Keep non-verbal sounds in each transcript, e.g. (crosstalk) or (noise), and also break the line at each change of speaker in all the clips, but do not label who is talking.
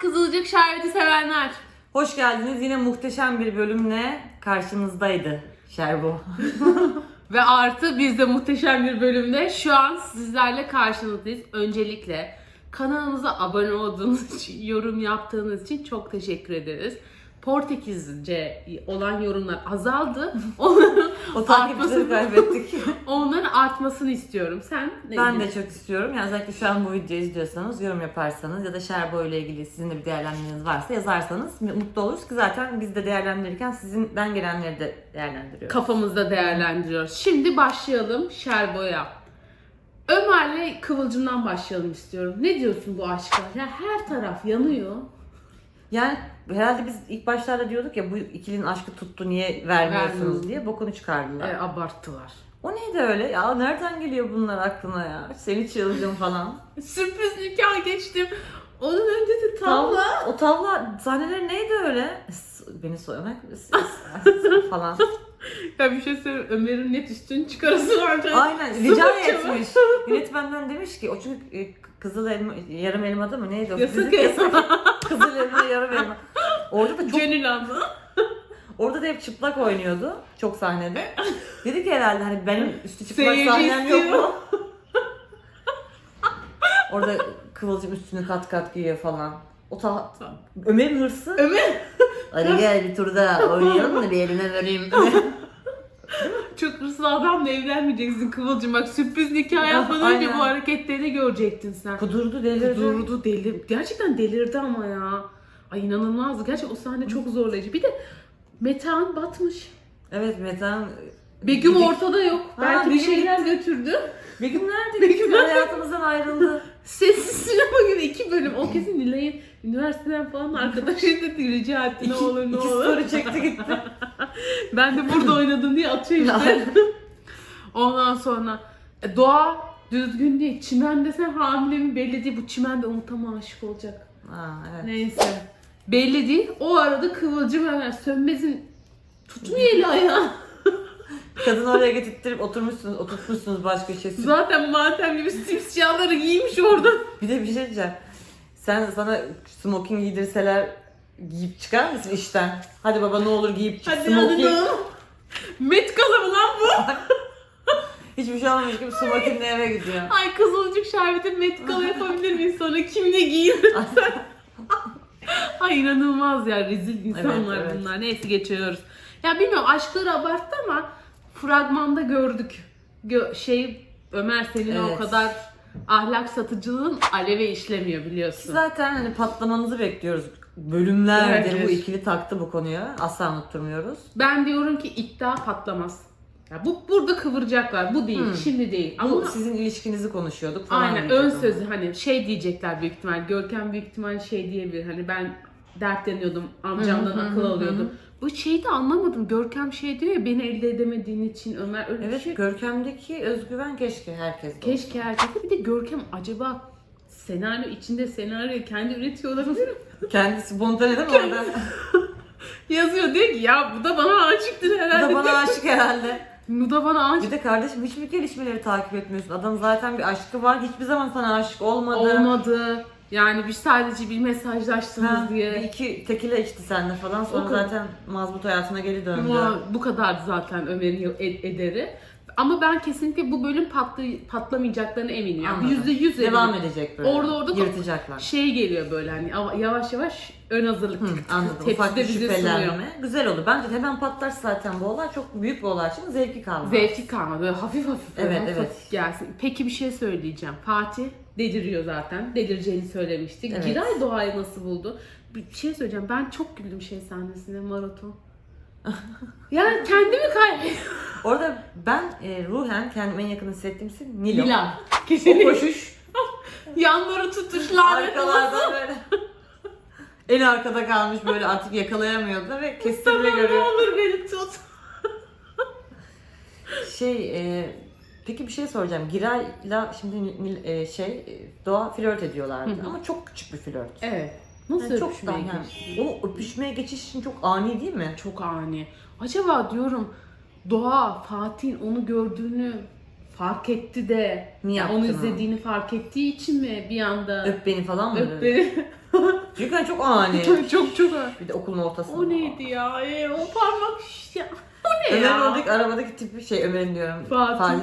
Kızılcık şerbeti sevenler.
Hoş geldiniz. Yine muhteşem bir bölümle karşınızdaydı Şerbo. (laughs)
Ve artı biz de muhteşem bir bölümde şu an sizlerle karşınızdayız. Öncelikle kanalımıza abone olduğunuz (laughs) için, yorum yaptığınız için çok teşekkür ederiz. Portekizce olan yorumlar azaldı. (laughs) Onların,
O takipçileri kaybettik. (laughs)
onların artmasını istiyorum. Sen ne
ben de çok istiyorum. Yani özellikle şu an bu videoyu izliyorsanız yorum yaparsanız ya da Şerbo ile ilgili sizin de bir değerlendirmeniz varsa yazarsanız mutlu oluruz ki zaten biz de değerlendirirken sizinden gelenleri de değerlendiriyoruz.
kafamızda değerlendiriyoruz. Şimdi başlayalım Şerbo'ya. Ömer'le Kıvılcım'dan başlayalım istiyorum. Ne diyorsun bu aşka? Ya her taraf yanıyor.
Yani herhalde biz ilk başlarda diyorduk ya bu ikilinin aşkı tuttu niye vermiyorsunuz
Vermiyoruz.
diye bokunu çıkardılar.
E, abarttılar.
O neydi öyle? Ya nereden geliyor bunlar aklına ya? Seni çılgın falan. (laughs)
Sürpriz nikah geçtim. Onun öncesi tavla.
O tavla sahneleri neydi öyle? S- Beni soymak (laughs) falan.
Ya bir şey söyleyeyim. Ömer'in net üstünü çıkarası vardı.
Aynen
Sıfır
rica
çaba.
etmiş. Yönetmenden demiş ki o çünkü e, kızıl elma, yarım elmada mı neydi o?
Yasak elma.
Kızıl elma yarım elma. Orada da çok
Gönül abla.
orada da hep çıplak oynuyordu çok sahnede. Dedi ki herhalde hani benim üstü çıplak
Seyirci
sahnem yok
istiyor.
mu? Orada Kıvılcım üstünü kat kat giyiyor falan. O ta Ömer'in hırsı.
Ömer
Hadi gel bir turda oynayalım da bir eline vereyim. (laughs)
çok hırslı adamla evlenmeyeceksin Kıvılcım. Bak sürpriz nikah yapmadan önce bu hareketlerini görecektin sen.
Kudurdu delirdi.
Durdu deli. Gerçekten delirdi ama ya. Ay inanılmazdı. Gerçekten o sahne çok zorlayıcı. Bir de Metehan batmış.
Evet Metan.
Begüm
Gidik-
ortada yok.
Ha,
Belki bir
Begüm
şeyler götürdü.
Begüm nerede?
Begüm
hayatımızdan ayrıldı.
Sessiz sinema gibi iki bölüm. O kesin Nilay'ın üniversiteden falan arkadaşıydı dedi rica etti ne olur ne
iki
olur.
story çekti gitti. (laughs)
Ben de burada oynadım diye atıyor işte. Ondan sonra e, doğa düzgün değil. Çimende sen hamile mi belli değil. Bu çimende Umut'a mı aşık olacak?
Aa, evet.
Neyse. Belli değil. O arada Kıvılcım hemen Sönmez'in tutmuyor eli ayağı. (laughs)
Kadın oraya getirttirip oturmuşsunuz, oturtmuşsunuz başka şey.
Zaten matem gibi simsiyahları giymiş orada.
Bir de bir şey diyeceğim. Sen sana smoking giydirseler giyip çıkar mısın işten? Hadi baba ne olur giyip çık
Hadi
smoking.
hadi ne olur. Met kalı mı lan bu? (laughs)
Hiçbir şey olmamış gibi smokingle eve gidiyor.
Ay kızılcık şerbeti met kalı yapabilir miyiz sonra kim ne giyinir? (laughs) Ay inanılmaz ya rezil insanlar
Evet, evet.
bunlar. Neyse geçiyoruz. Ya bilmiyorum aşkları abarttı ama fragmanda gördük. Gö- şey Ömer senin o
Evet.
kadar ahlak satıcılığın aleve işlemiyor biliyorsun.
Zaten hani patlamanızı bekliyoruz. Bölümlerdir
Evet.
bu ikili taktı bu konuya. Asla unutturmuyoruz.
Ben diyorum ki iddia patlamaz. Ya bu burada kıvıracaklar. Bu değil,
Hmm.
şimdi değil.
Bu
Ama
sizin ilişkinizi konuşuyorduk falan.
aynen
diyecek
ön
ama.
sözü hani şey diyecekler büyük ihtimal. Görkem büyük ihtimal şey diyebilir. Hani ben dertleniyordum, amcamdan akıl alıyordum. Bu şeyi de anlamadım. Görkem şey diyor ya beni elde edemediğin için Ömer öyle bir
Evet
şey.
Görkem'deki özgüven keşke herkes
Keşke herkese bir de Görkem acaba senaryo içinde senaryo kendi üretiyor olabilir mi? (laughs)
Kendisi spontane değil mi orada? (laughs)
Yazıyor diyor ki ya bu da bana aşıktır
Bu
herhalde.
da bana aşık herhalde.
Bu da bana aşık.
Bir de kardeşim hiçbir gelişmeleri takip etmiyorsun. Adam zaten bir aşkı var. Hiçbir zaman sana aşık olmadı.
Olmadı. Yani biz sadece bir mesajlaştınız
Ha,
diye.
Bir iki tekile içti seninle falan. Sonra
O kadar.
zaten mazbut hayatına geri döndü.
Ama bu kadar zaten Ömer'in ed- ederi. Ama ben kesinlikle bu bölüm patlı- patlamayacaklarına eminim. Yani
Anladım.
yüzde yüz
Devam
eminim.
edecek böyle.
Orada orada
Yırtacaklar.
Şey geliyor böyle hani av- yavaş yavaş ön hazırlık.
Hı, anladım.
Tepside
Ufak bir
bize sunuyor.
şüphelenme. Güzel olur. Bence de hemen patlarsa zaten bu olay çok büyük bir olay için zevki kalmaz.
Zevki kalmadı. Böyle hafif hafif. böyle
Evet,
hafif
evet.
hafif gelsin. Peki bir şey söyleyeceğim. Fatih deliriyor zaten. Delireceğini söylemiştik.
Evet.
Giray Doğa'yı nasıl buldu? Bir şey söyleyeceğim. Ben çok güldüm şey sahnesinde maraton. Yani kendimi kay...
Orada ben e, ruhen kendime en yakın hissettiğim şey Nilo.
Milan.
O
Kesinlikle.
koşuş
Yanları tutuş lanet olası.
arkalarda böyle en arkada kalmış böyle artık yakalayamıyordu ve kestirme
Tamam ne
görüyor.
olur beni tut.
Şey e, peki bir şey soracağım. Giray'la şimdi Nil- e, şey e, Doğa flört ediyorlardı
Hı hı.
ama çok küçük bir flört.
Evet. Nasıl
Yani çok
öpüşmeye
daha yani,
geçti?
o öpüşmeye geçiş için çok ani değil mi?
Çok ani. Acaba diyorum Doğa Fatih'in onu gördüğünü fark etti de
Mi
yani onu izlediğini fark ettiği için mi bir anda
Öp beni falan mı?
öp beni (laughs)
Çünkü hani çok ani.
çok çok
Bir de okulun ortasında.
O neydi ya? Ee, o parmak ya. O ne
Ömer'in
ya?
oradaki arabadaki tipi şey Ömer'in diyorum.
Fatih.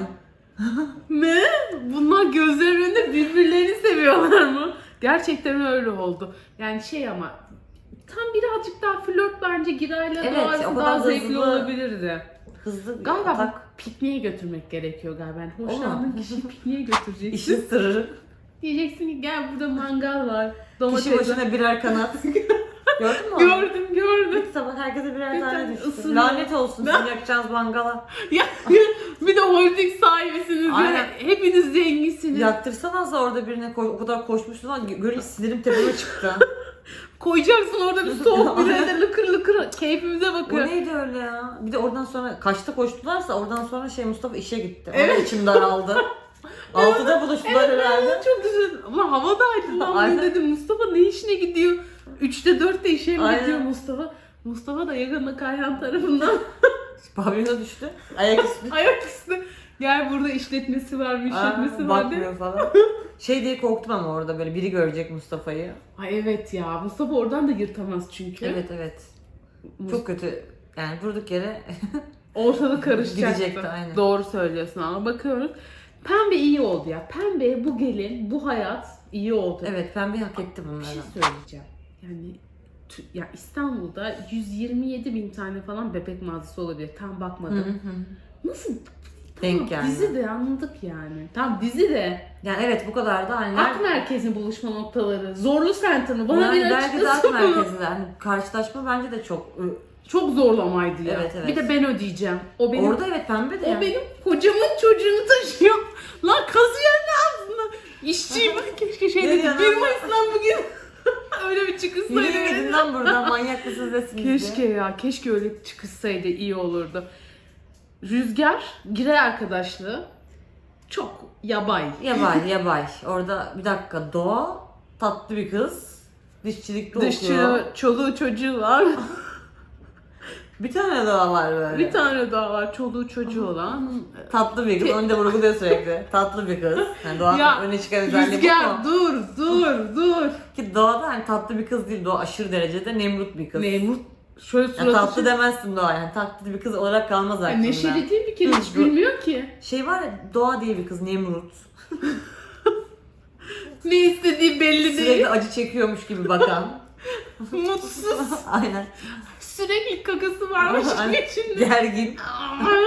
Ne? Bunlar gözlerinin önünde birbirlerini seviyorlar mı? Gerçekten öyle oldu. Yani şey ama tam birazcık daha flört bence Giray'la
Evet, kadar
daha
hızlı.
zevkli olabilirdi.
Hızlı
Galiba
atak.
pikniğe götürmek gerekiyor galiba. Yani hoşlandığın kişiyi (laughs) pikniğe götüreceksin.
İşin sırrı.
Diyeceksin ki gel burada mangal var.
Kişi
Domates.
başına birer kanat. (laughs) Gördün mü? onu?
Gördüm gördüm.
Sabah herkese birer
Bir
tane düştü.
ısırıyor.
Lanet olsun sizin yakacağınız mangala. (laughs)
Ya bir de holding sahibisiniz.
Aynen.
Hepiniz zenginsiniz.
Yaktırsanız da orada birine koy, o kadar koşmuşsun lan görünce sinirim tepeme çıktı. (laughs)
Koyacaksın orada bir soğuk (laughs) bir de lıkır lıkır keyfimize
o
bakıyor.
neydi öyle ya? Bir de oradan sonra kaçta koştularsa oradan sonra şey Mustafa işe gitti.
Evet.
Evet. içim daraldı. Altıda buluştular herhalde.
Çok güzel. Ama hava da aydınlandı
Aynen.
dedim. Mustafa ne işine gidiyor? Üçte dörtte işe mi
Aynen.
gidiyor Mustafa? Mustafa da yakında Kayhan tarafından (laughs)
Pavyona düştü. Ayak üstü.
ayak üstü. Gel burada işletmesi var, bir işletmesi
Aa,
var de.
bakmıyor falan. (laughs) Şey diye korktum ama orada böyle biri görecek Mustafa'yı.
Ay evet ya. Mustafa oradan da yırtamaz çünkü.
Evet evet.
Mus-
Çok kötü. Yani durduk yere (laughs)
Ortalık karışacaktı.
Gidecekti, aynen.
Doğru söylüyorsun ama bakıyoruz. Pembe iyi oldu ya. Pembe bu gelin, bu hayat iyi oldu.
evet pembe hak etti
Bir
bunları.
şey söyleyeceğim. Yani ya İstanbul'da 127 bin tane falan bebek mağazası olabilir. Tam
Hı
bakmadım.
hı.
Nasıl?
Denk
Tamam,
geldi.
Dizi de anladık yani. Tam dizi de.
Yani evet bu kadar da hani
Ak merkezi buluşma noktaları. Zorlu Center mı? Bana
yani
bir
belki de ak merkezinde hani karşılaşma bence de çok ı,
Çok zorlamaydı ya.
Evet, evet.
Bir de ben ödeyeceğim. O benim
orada evet pembe de
O
yani.
benim kocamın çocuğunu taşıyor. Lan kazıyan ne aslında? İşçiyim (laughs) keşke şey
diyorsun
1
lan?
Mayıs'tan bugün öyle bir çıkışsaydı.
Yürüyün lan buradan manyak mısınız nesiniz diye.
Keşke ya, keşke öyle çıkışsaydı iyi olurdu. Rüzgar, Giray arkadaşlığı çok yabay.
Yabay yabay. Orada bir dakika Doğa tatlı bir kız. Dişçilikte okuyor.
çoluğu çocuğu var. (laughs)
Bir tane daha var böyle.
bir tane daha var, çoluğu çocuğu olan.
Tatlı bir kız. Onu da vurguluyor sürekli. (laughs) Tatlı bir kız. Yani Doğa
Ya,
öne çıkan özelliği bu
Rüzgar dur, dur, dur.
Ki Doğa da hani tatlı bir kız değil. Doğa aşırı derecede nemrut bir kız.
Memur şöyle
Yani
suratı
tatlı demezsin Doğa yani. Tatlı bir kız olarak kalmaz aklında.
neşeli değil bir kere hiç
Hızlı.
gülmüyor ki.
Şey var ya Doğa diye bir kız Nemrut. (laughs)
Ne istediği belli değil.
Sürekli acı çekiyormuş gibi bakan. (laughs)
Mutsuz. (laughs)
Aynen.
Sürekli kakası varmış (laughs)
Aynen.
içinde.
Gergin.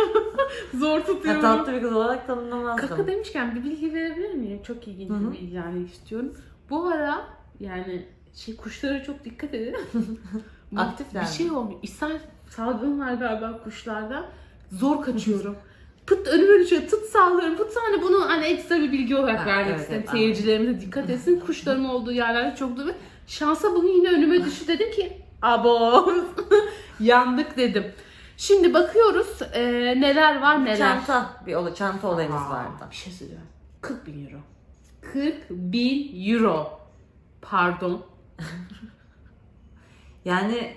(laughs)
Zor tutuyorum.
Ya, tatlı bir kız olarak tanımlamazdım.
Kaka demişken bir bilgi verebilir miyim? Çok ilginç bir bilgi yani istiyorum. Bu ara yani şey kuşlara çok dikkat edin.
Aktifler
Bir şey olmuş. İshal salgın var galiba kuşlarda. Zor kaçıyorum. Pıt önüme düşüyor. Tıt sağlıyorum. Pıt hani bunu hani ekstra bir bilgi olarak
Ha,
vermek
evet,
istedim.
evet,
Seyircilerimize dikkat etsin. Kuşların olduğu yerlerde çok duruyor. Şansa bugün yine önüme düştü. Dedim ki abo (laughs) yandık dedim. Şimdi bakıyoruz e, neler var neler.
Çanta bir ola çanta olayımız
Aa,
vardı.
Bir şey söyleyeceğim. 40 bin euro. 40 bin euro. Pardon. (laughs)
Yani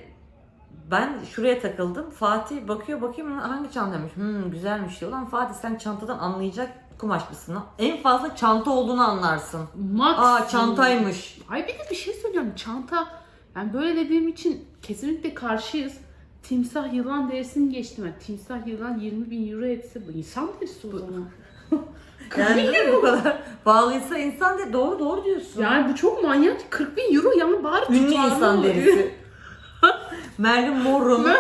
ben şuraya takıldım. Fatih bakıyor bakayım hangi çantaymış. Hmm, güzelmiş diyor. Lan Fatih sen çantadan anlayacak kumaş lan? En fazla çanta olduğunu anlarsın.
Max.
Aa çantaymış.
Ay bir de bir şey söyleyeceğim. Çanta. Ben böyle dediğim için kesinlikle karşıyız. Timsah yılan derisini geçtim. Yani timsah yılan 20 bin euro etse bu insan derisi o zaman. (laughs)
Yani bu kadar pahalıysa insan de doğru doğru diyorsun.
Yani bu çok manyak. 40 bin euro yani bari
Ünlü
tutarlı
insan
olur.
derisi. (laughs) Marilyn Monroe'nun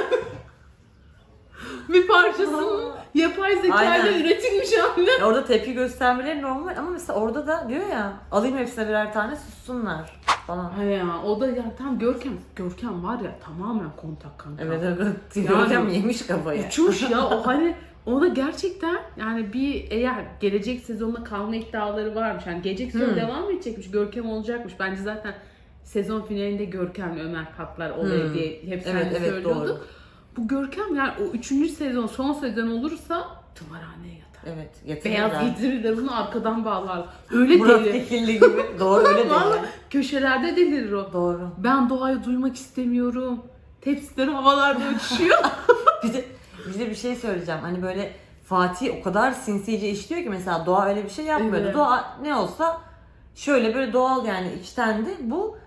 bir parçasının yapay zekayla
Aynen.
üretilmiş hali.
Ya orada tepki göstermeleri normal ama mesela orada da diyor ya alayım hepsine birer tane sussunlar falan.
Ha ya o da ya tam Görkem. Görkem var ya tamamen kontak kanka.
Evet evet. (laughs) Görkem yemiş kafayı.
Uçmuş ya o (laughs) hani ona gerçekten yani bir eğer gelecek sezonda kalma iddiaları varmış. Yani gelecek sezon
Hmm.
devam edecekmiş. Görkem olacakmış. Bence zaten sezon finalinde Görkem ve Ömer Katlar olayı
Hmm.
diye hep sen
Evet
de
evet
söylüyordun.
doğru.
Bu Görkem yani o üçüncü sezon son sezon olursa tımarhaneye yatar.
Evet
Beyaz
getirirler.
getirirler bunu arkadan bağlar. Öyle
Murat
deli.
Dikilli gibi. (laughs) Doğru öyle
Vallahi
dedi.
köşelerde delirir o.
Doğru.
Ben doğayı duymak istemiyorum. Tepsileri havalarda uçuşuyor. (laughs)
Bir de, bir de bir şey söyleyeceğim. Hani böyle Fatih o kadar sinsice işliyor ki mesela Doğa öyle bir şey yapmıyordu.
Evet.
Doğa ne olsa şöyle böyle doğal yani içtendi. Bu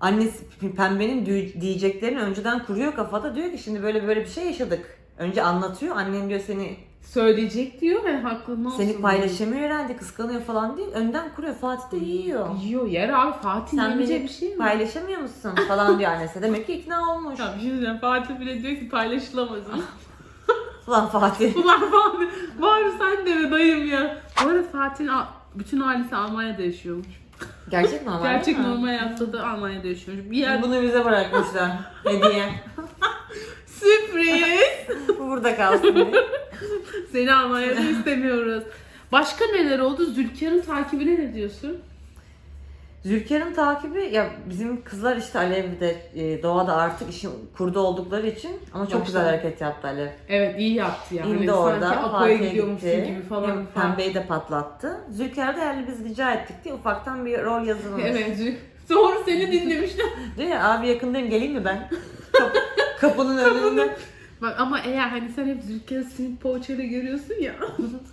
annesi pembenin diyeceklerini önceden kuruyor kafada. Diyor ki şimdi böyle böyle bir şey yaşadık. Önce anlatıyor. Annen diyor seni
Söyleyecek diyor ve haklı ne olsun.
seni paylaşamıyor herhalde kıskanıyor falan değil. Önden kuruyor. Fatih de yiyor.
Yiyor yer abi Fatih
Sen beni
bir şey mi?
paylaşamıyor musun falan diyor annesi. Demek ki ikna olmuş.
Şey diyeceğim. Fatih bile diyor ki paylaşılamaz. (laughs)
Ulan Fatih. (laughs)
Ulan Fatih var sen de mi dayım ya. Bu arada Fatih'in bütün ailesi Almanya'da yaşıyormuş.
Gerçek mi ama?
Gerçek
değil mi?
normal hayatta da Almanya'da yaşıyormuş. Bir yer
Bunu bize bırakmışlar. Hediye. (laughs)
sürpriz.
Bu burada kalsın diye.
Seni Almanya'da istemiyoruz. Başka neler oldu? Zülkar'ın takibine ne diyorsun?
Zülkar'ın takibi ya bizim kızlar işte Alev'de e, doğada artık işin kurdu oldukları için ama çok
Başlar.
güzel hareket yaptı Alev.
Evet iyi yaptı yani.
İndi
Hani
orada
sanki
Fatih'e
gidiyormuşsun
gitti.
gibi falan.
Hem Pembeyi de patlattı. Zülkar da yani biz rica ettik diye ufaktan bir rol yazılmış. (laughs)
Evet. Sonra seni dinlemişler. (laughs)
Diyor ya abi yakındayım geleyim mi ben? Kap- (laughs) kapının önünde.
Bak ama eğer hani sen hep Zülkar'ı simit poğaçayla görüyorsun ya.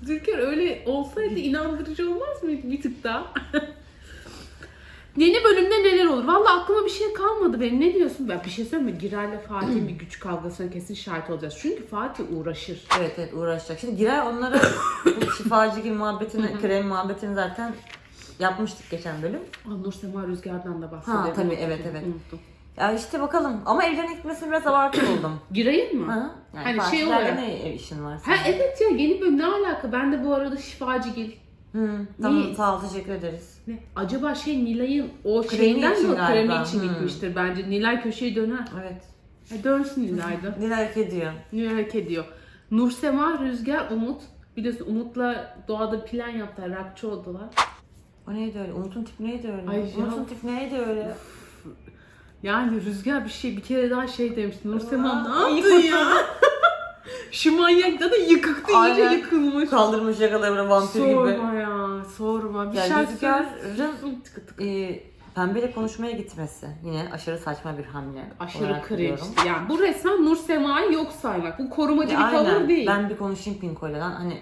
Zülkar öyle olsaydı inandırıcı olmaz mıydı bir tık daha? Yeni bölümde neler olur? Valla aklıma bir şey kalmadı benim. Ne diyorsun? Ben bir şey söyleyeyim mi? Giray'la Fatih'in bir güç kavgasına kesin şahit olacağız. Çünkü Fatih uğraşır.
Evet evet uğraşacak. Şimdi Giray onlara bu (laughs) şifacı gibi muhabbetini, krem muhabbetini zaten yapmıştık geçen bölüm.
Aa, Nur Sema Rüzgar'dan da bahsedelim.
Ha, tabii, evet, evet.
Unuttum.
Ya işte bakalım ama evden gitmesini biraz abartı buldum. (clears throat)
Giray'ın mı?
Ha? Yani
Hani şey
Fatihlerle
olarak-
ne işin var
Ha
senin?
evet ya yeni bölüm ne alaka? Ben de bu arada şifacı gel.
Hı, tamam
Niye?
sağ ol teşekkür ederiz.
Ne? Acaba şey Nilay'ın o
Kremi
şeyinden
için
mi kremi
galiba.
için
Hmm.
gitmiştir bence. Nilay köşeyi döner.
Evet.
E, dönsün Nilay'da. (laughs)
Nilay hak ediyor.
Nilay hak ediyor. Nursema, Rüzgar, Umut. Biliyorsun Umut'la doğada plan yaptılar. Rakçı oldular.
O neydi öyle? Umut'un tipi neydi öyle?
Ay ya.
Umut'un tipi neydi öyle?
Yani Rüzgar bir şey bir kere daha şey demiş. Nursema ne yaptın ya? (laughs) Şu manyak da yıkıktı iyice
Aynen.
yıkılmış.
Kaldırmış yakalarını vampir gibi.
Sorma ya sorma. Bir
Yani
şarkı
Rüzgar'ın e, pembeyle konuşmaya gitmesi yine aşırı saçma bir hamle.
Aşırı cringe. Yani bu resmen Nur Sema'yı yok saymak. Bu korumacı bir tavır değil.
Ben bir konuşayım Pinko'yla lan. Hani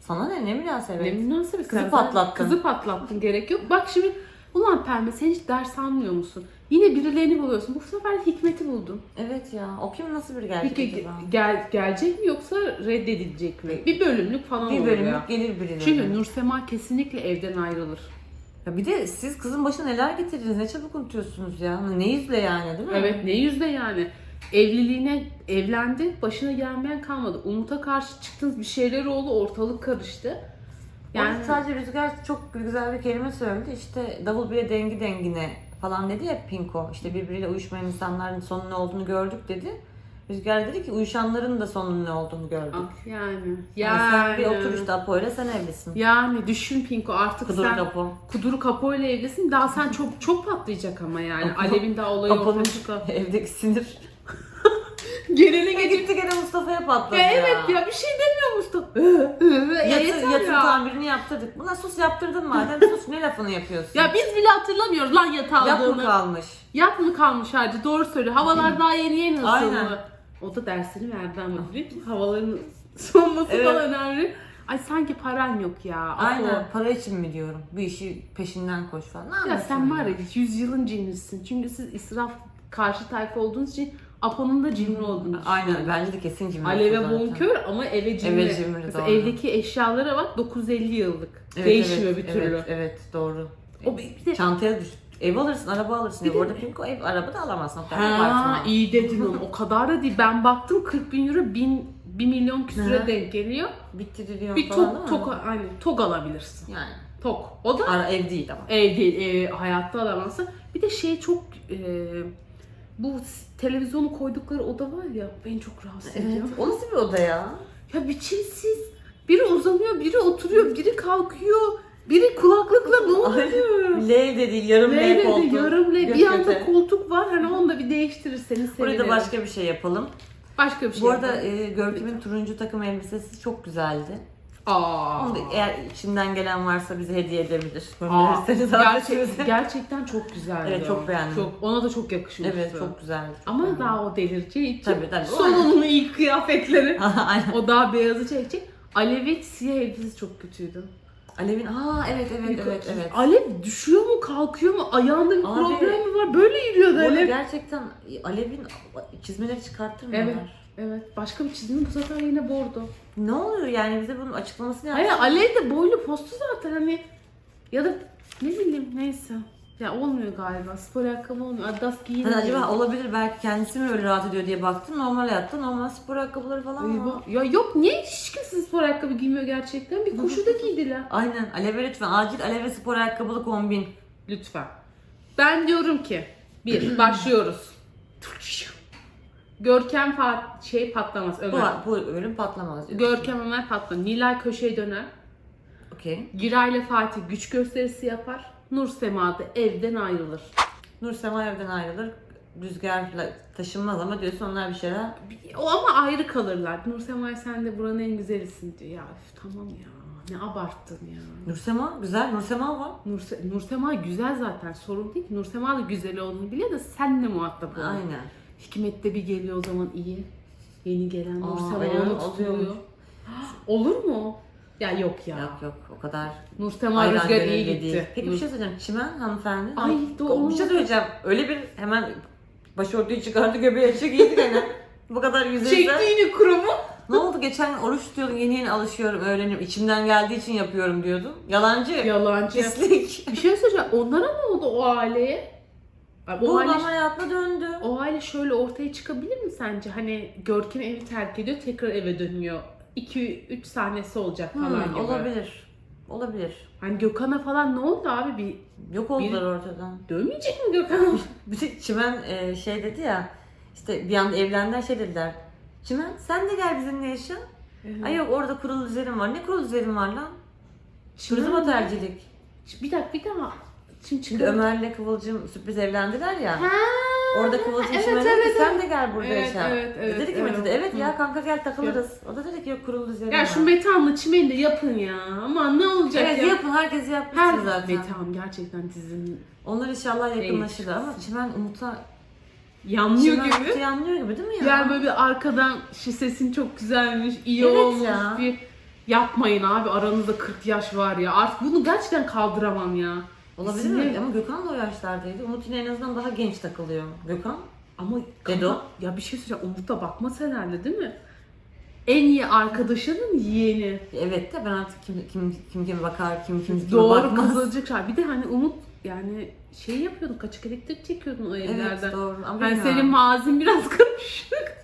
sana ne ne münasebet.
Ne münasebet.
Kızı
sen
patlattın.
Kızı patlattın gerek yok. Bak şimdi ulan Pembe sen hiç ders almıyor musun? Yine birilerini buluyorsun. Bu sefer Hikmet'i buldun.
Evet ya. O kim nasıl bir gerçek
Peki
acaba?
gel, gelecek mi yoksa reddedilecek mi? Bir bölümlük falan
Bir
olur
bölümlük
ya.
gelir birileri.
Çünkü Nursema kesinlikle evden ayrılır.
Ya bir de siz kızın başına neler getirdiniz? Ne çabuk unutuyorsunuz ya. Ne yüzle yani değil mi?
Evet ne yüzde yani. Evliliğine evlendi, başına gelmeyen kalmadı. Umut'a karşı çıktınız bir şeyler oldu, ortalık karıştı.
Yani sadece Rüzgar çok güzel bir kelime söyledi. İşte davul bile dengi dengine falan dedi ya Pinko. İşte birbiriyle uyuşmayan insanların sonun ne olduğunu gördük dedi. Rüzgar dedi ki uyuşanların da sonun ne olduğunu gördük.
Ah, yani.
Yani,
Yani.
sen bir otur işte Apo'yla sen evlisin.
Yani düşün Pinko artık
Kıdırık
sen
Apo.
Kuduru Kapo ile evlisin. Daha sen çok çok patlayacak ama yani.
Apo-
Alev'in daha olayı
Apo'nun (laughs) evdeki sinir. (laughs)
Gelene
gitti gene Mustafa'ya patladı
Ya
ya.
evet ya bir şey demiyor Ya
Yatı, yatın
ya.
tamirini yaptırdık. Buna sus yaptırdın madem (laughs) sus ne lafını yapıyorsun?
Ya biz bile hatırlamıyoruz lan yatağı
Yap mı
aldığını.
kalmış?
Yat mı kalmış hacı doğru söylüyor. Havalar daha yeni yeni ısındı.
Aynen.
O da dersini verdi ama? Havaların soğuması
Evet.
falan önemli. Ay sanki paran yok ya. Apo.
Aynen para için mi diyorum? Bu işi peşinden koş falan. Ne
Ya
anlatıyorsun
sen var ya yüzyılın cimrisin. Çünkü siz israf karşı tayfa olduğunuz için Apo'nun da cimri olduğunu
Aynen bence de kesin cimri.
Aleve
zaten.
bonkör ama eve cimri.
Eve cimri,
Mesela
doğru.
evdeki eşyalara bak 950 yıllık.
Evet,
Değişmiyor
evet,
bir türlü.
Evet, evet doğru.
O bir, bir de
Çantaya düş. Ev alırsın, araba alırsın.
Bir
arada Pinko ev, araba da alamazsın.
Ha iyi dedin. O kadar da değil. Ben baktım 40 bin euro 1000 1 milyon küsüre denk geliyor.
Bittiriliyor
Bir
falan
tok, tok, aynı, tok alabilirsin.
Yani.
Tok. O da
Ara ev değil ama.
ev değil, ev, hayatta alamazsın. Bir de şey çok e, bu televizyonu koydukları oda var ya beni çok rahatsız
Evet.
ediyor.
O nasıl bir oda ya?
Ya biçimsiz. Biri uzanıyor, biri oturuyor, biri kalkıyor. Biri kulaklıkla ne oluyor?
L de değil, yarım L,
L
koltuğu.
dedi, yarım L. Bir anda koltuk var. Hani onu da bir değiştirirseniz sevinirim.
da başka bir şey yapalım.
başka bir şey.
Bu arada
yapalım.
e, Görkem'in turuncu takım elbisesi çok güzeldi.
Aa.
Onu da eğer içinden gelen varsa bize hediye edebilir. Gönderirseniz
gerçek, gerçekten çok güzeldi.
Evet, çok beğendim.
Çok, ona da çok yakışmıştı.
Evet çok güzeldi.
Ama
Hı.
daha o delireceği için
Tabii, tabii.
son onun ilk kıyafetleri. (laughs)
Aynen.
o daha beyazı çekecek. Alev'in siyah elbisesi çok kötüydü.
Alev'in aa evet evet evet evet.
Alev düşüyor mu kalkıyor mu ayağında bir
Abi-
problem mi var böyle yürüyordu Alev.
gerçekten Alev'in çizmeleri çıkarttırmıyorlar.
Evet. Evet başka bir çizimi bu sefer yine bordo.
Ne oluyor yani bize bunun açıklamasını
Hayır
yapsın.
Alev de boylu postu zaten hani ya da ne bileyim neyse. Ya olmuyor galiba. Spor ayakkabı olmuyor. Adidas giyin.
Hani acaba olabilir belki kendisi mi öyle rahat ediyor diye baktım. Normal hayatta normal spor ayakkabıları falan var.
Ya yok niye hiç kimse spor ayakkabı giymiyor gerçekten? Bir koşu da giydiler. (laughs)
Aynen. Alev'e lütfen acil Alev'e spor ayakkabılı kombin.
Lütfen. Ben diyorum ki bir (clears throat) başlıyoruz. Görkem fa- şey patlamaz
Bu,
Ömer.
bu ürün patlamaz diyor.
Görkem Ömer patlamaz. Nilay köşeye döner.
Okey.
Giray ile Fatih güç gösterisi yapar. Nur Sema da evden ayrılır.
Nur Sema evden ayrılır. Rüzgarla taşınmaz ama diyorsun onlar bir şeyler.
O ama ayrı kalırlar. Nur Sema sen de buranın en güzelisin diyor. Ya üf, tamam ya. Ne abarttın ya.
Nur Sema güzel. Nur Sema var.
Nur, Se- Nur Sema güzel zaten sorun değil ki. Nur Sema da güzel olduğunu biliyor da senle muhatap ol.
Aynen.
Hikmet de bir geliyor o zaman iyi. Yeni gelen Nur
Aa,
Sema
öyle
onu
mi?
tutuyor.
Oluyormuş.
Olur mu? Ya yok ya.
Yok yok o kadar.
Nur Sema
Aynen
Rüzgar iyi gitti.
değil. Peki
Nur-
bir şey söyleyeceğim. Çimen hanımefendi.
Ay, doğru.
Bir şey söyleyeceğim. Öyle bir hemen başörtüyü çıkardı göbeği açık giydi gene. Bu kadar yüzeysel.
Çektiğini kurumu.
Ne oldu geçen oruç tutuyordun yeni yeni alışıyorum öğreniyorum. İçimden geldiği için yapıyorum diyordun. Yalancı.
Yalancı.
Pislik.
Bir şey söyleyeceğim. Onlara ne oldu o aileye? Ay, O aile,
hayatına döndü.
o aile şöyle ortaya çıkabilir mi sence? Hani Görkem evi terk ediyor, tekrar eve dönüyor. 2-3 sahnesi olacak falan
Hmm,
gibi.
olabilir. Olabilir.
Hani Gökhan'a falan ne oldu abi? Bir
Yok oldular ortadan.
dönmeyecek mi Gökhan? (laughs)
Bir de Çimen e, şey dedi ya işte bir anda evlendiler şey dediler. Çimen sen de gel bizimle yaşa. Ay yok orada kurul düzenim var. Ne kurul düzenim var lan? Turizm otelcilik.
Bir dakika bir daha. Şimdi
Şimdi. Ömer'le Kıvılcım sürpriz evlendiler ya.
Ha,
Orada Kıvılcım
evet, evet,
dedi ki sen de gel burada
Evet,
yaşa.
evet, evet,
dedi ki
evet.
Mete de evet ya kanka gel takılırız. O da dedi ki yok kurul düzenim
Ya şu Metehan'la Çimen'i de yapın ya. Aman ne olacak
Evet
ya.
yapın herkes yapmıştır
Her
zaten.
Metehan gerçekten dizinin
Onlar inşallah yakınlaşırlar ama Çimen Umut'a
yanmıyor
Çimen
gibi.
Umut'u yanlıyor gibi değil mi ya?
Yani böyle bir arkadan şu sesin çok güzelmiş, iyi
Evet
olmuş
ya.
bir yapmayın abi aranızda 40 yaş var ya. Artık bunu gerçekten kaldıramam ya.
Olabilir mi? Ama Gökhan da o yaşlardaydı. Umut yine en azından daha genç takılıyor. Gökhan?
Ama
Dedo?
ya bir şey söyleyeceğim Umut'a bakmaz herhalde değil mi? En iyi arkadaşının yeğeni.
Evet de ben artık kim kim kim kime bakar, kim kim kime
Doğru
bakmaz.
kızılcık şarkı. Bir de hani Umut yani şey yapıyordun, kaçık elektrik çekiyordun o evlerden.
Evet doğru. Ama
Ben
bilmiyorum.
senin mazin biraz (laughs) karışık.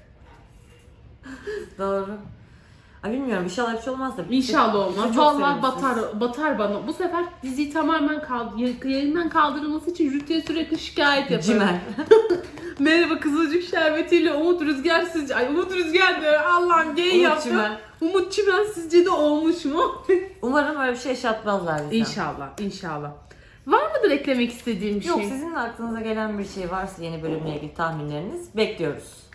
Doğru. Ay bilmiyorum inşallah bir şey olmaz da.
İnşallah olmaz.
çok
Vallahi
sevimsiz.
batar batar bana. Bu sefer diziyi tamamen kaldı, yayından kaldırılması için Rütü'ye sürekli şikayet yaparım.
Cimer. (laughs)
Merhaba Kızılcık Şerbeti'yle Umut Rüzgar sizce... Ay Umut Rüzgar diyor. Allah'ım gay
Umut
yaptım.
Çimen.
Umut Çimen sizce de olmuş mu? (laughs)
Umarım öyle bir şey yaşatmazlar bize.
inşallah, inşallah. Var mıdır eklemek istediğim bir
Yok
şey?
sizin de aklınıza gelen bir şey varsa yeni bölümle ilgili tahminleriniz bekliyoruz.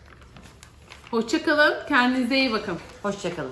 Hoşçakalın. Kendinize iyi bakın.
Hoşçakalın.